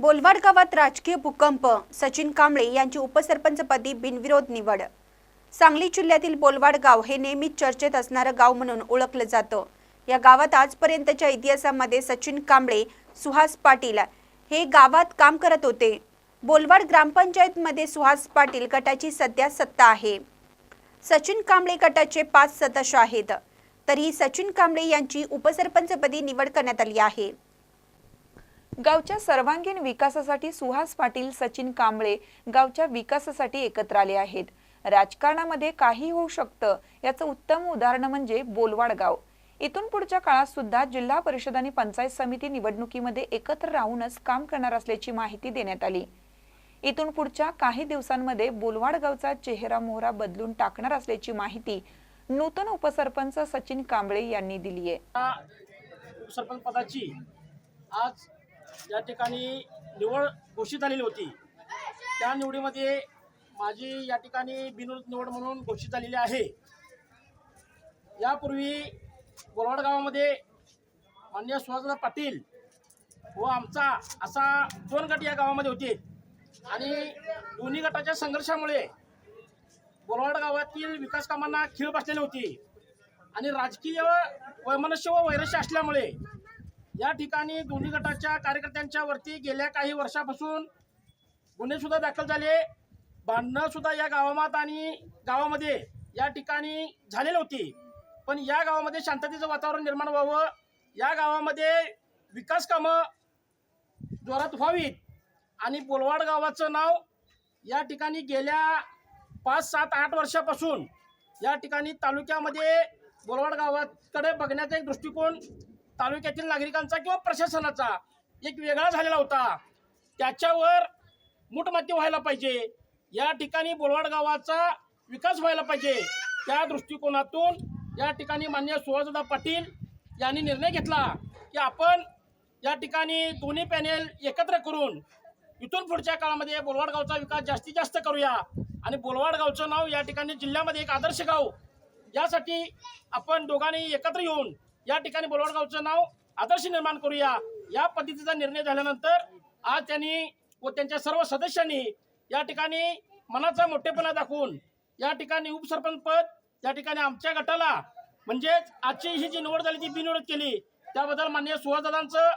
बोलवाड गावात राजकीय भूकंप. सचिन कांबळे यांची उपसरपंचपदी बिनविरोध निवड. सांगली जिल्ह्यातील बोलवाड गाव हे नेहमीच चर्चेत असणारं गाव म्हणून ओळखलं जातं. या गावात आजपर्यंतच्या इतिहासामध्ये सचिन कांबळे सुहास पाटील हे गावात काम करत होते. बोलवाड ग्रामपंचायतमध्ये सुहास पाटील गटाची सध्या सत्ता आहे. सचिन कांबळे गटाचे पाच सदस्य आहेत. तरीही सचिन कांबळे यांची उपसरपंचपदी निवड करण्यात आली आहे. गावच्या सर्वांगीण विकासासाठी सुहास पाटील सचिन कांबळे गावच्या विकासासाठी एकत्र आले आहेत. राजकारणामध्ये काही होऊ शकतं याचं उत्तम उदाहरण म्हणजे बोलवाड गाव इथून पुढच्या काळात सुद्धा जिल्हा परिषद आणि पंचायत समिती निवडणुकीमध्ये एकत्र राहूनच काम करणार असल्याची माहिती देण्यात आली. इथून पुढच्या काही दिवसांमध्ये बोलवाड गावचा चेहरा मोहरा बदलून टाकणार असल्याची माहिती नूतन उपसरपंच सचिन कांबळे यांनी दिली आहे उपसरपंच पदाची आज या ठिकाणी निवड घोषित झालेली होती त्या निवडीमध्ये माझी या ठिकाणी बिनविरोध निवड म्हणून घोषित झालेली आहे. यापूर्वी बोलवाड गावामध्ये मान्य सुहासदा पाटील व आमचा असा दोन गट या गावामध्ये होते आणि दोन्ही गटाच्या संघर्षामुळे बोलवाड गावातील विकास कामांना खीळ बसलेली होती आणि राजकीय वैमनस्य व वैरस्य असल्यामुळे या ठिकाणी दोन्ही गटाच्या कार्यकर्त्यांच्या वरती गेल्या काही वर्षापासून गुन्हे सुद्धा दाखल झाले. भांडणं सुद्धा या गावामात आणि गावामध्ये या ठिकाणी झालेली होती. पण या गावामध्ये शांततेचं वातावरण निर्माण व्हावं या गावामध्ये विकास कामं जोरात व्हावीत आणि बोलवाड गावाचं नाव या ठिकाणी गेल्या पाच सात आठ वर्षापासून या ठिकाणी तालुक्यामध्ये बोलवाड गावाकडे बघण्याचा एक दृष्टिकोन तालुक्यातील नागरिकांचा किंवा प्रशासनाचा एक वेगळा झालेला होता. त्याच्यावर मुठमाती व्हायला पाहिजे. या ठिकाणी बोलवाड गावाचा विकास व्हायला पाहिजे. त्या दृष्टिकोनातून या ठिकाणी मान्य सुहासदा पाटील यांनी निर्णय घेतला की आपण या ठिकाणी दोन्ही पॅनेल एकत्र करून इथून पुढच्या काळामध्ये बोलवाड गावचा विकास जास्तीत जास्त करूया आणि बोलवाड गावचं नाव या ठिकाणी जिल्ह्यामध्ये एक आदर्श गाव. यासाठी आपण दोघांनी एकत्र येऊन या ठिकाणी बोलवडगावचं नाव आदर्श निर्माण करूया. या पद्धतीचा निर्णय झाल्यानंतर आज त्यांनी व त्यांच्या सर्व सदस्यांनी या ठिकाणी मनाचा मोठेपणा दाखवून या ठिकाणी उपसरपंच पद या ठिकाणी आमच्या गटाला म्हणजेच आजची ही जी निवड झाली ती बिनविरोध केली त्याबद्दल माननीय सुहासदादांचं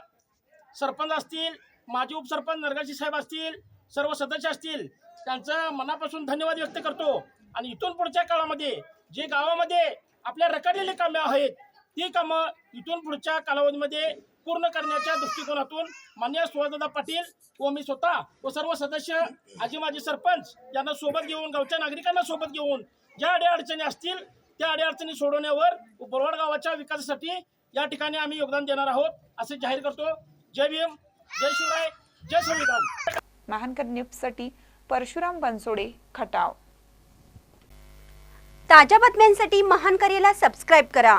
सरपंच असतील माजी उपसरपंच नरगाशी साहेब असतील सर्व सदस्य असतील त्यांचं मनापासून धन्यवाद व्यक्त करतो. आणि इथून पुढच्या काळामध्ये जे गावामध्ये आपल्या रखडलेली कामे आहेत ती कामं इथून पुढच्या कालावधीमध्ये पूर्ण करण्याच्या दृष्टिकोनातून मान्य सुहासदादा पाटील व मी स्वतः व सर्व सदस्य आजी माजी सरपंच यांना सोबत घेऊन गावच्या नागरिकांना सोबत घेऊन ज्या अडीअडचणी असतील त्या अडीअडचणी सोडवण्यावर व बोरवाड गावाच्या विकासासाठी या ठिकाणी आम्ही योगदान देणार आहोत असे जाहीर करतो. जय भीम जय शिवराय जय संविधान. महानकर न्यूजसाठी परशुराम बनसोडे खटाव. ताज्या बातम्यांसाठी महान करेला सबस्क्राईब करा.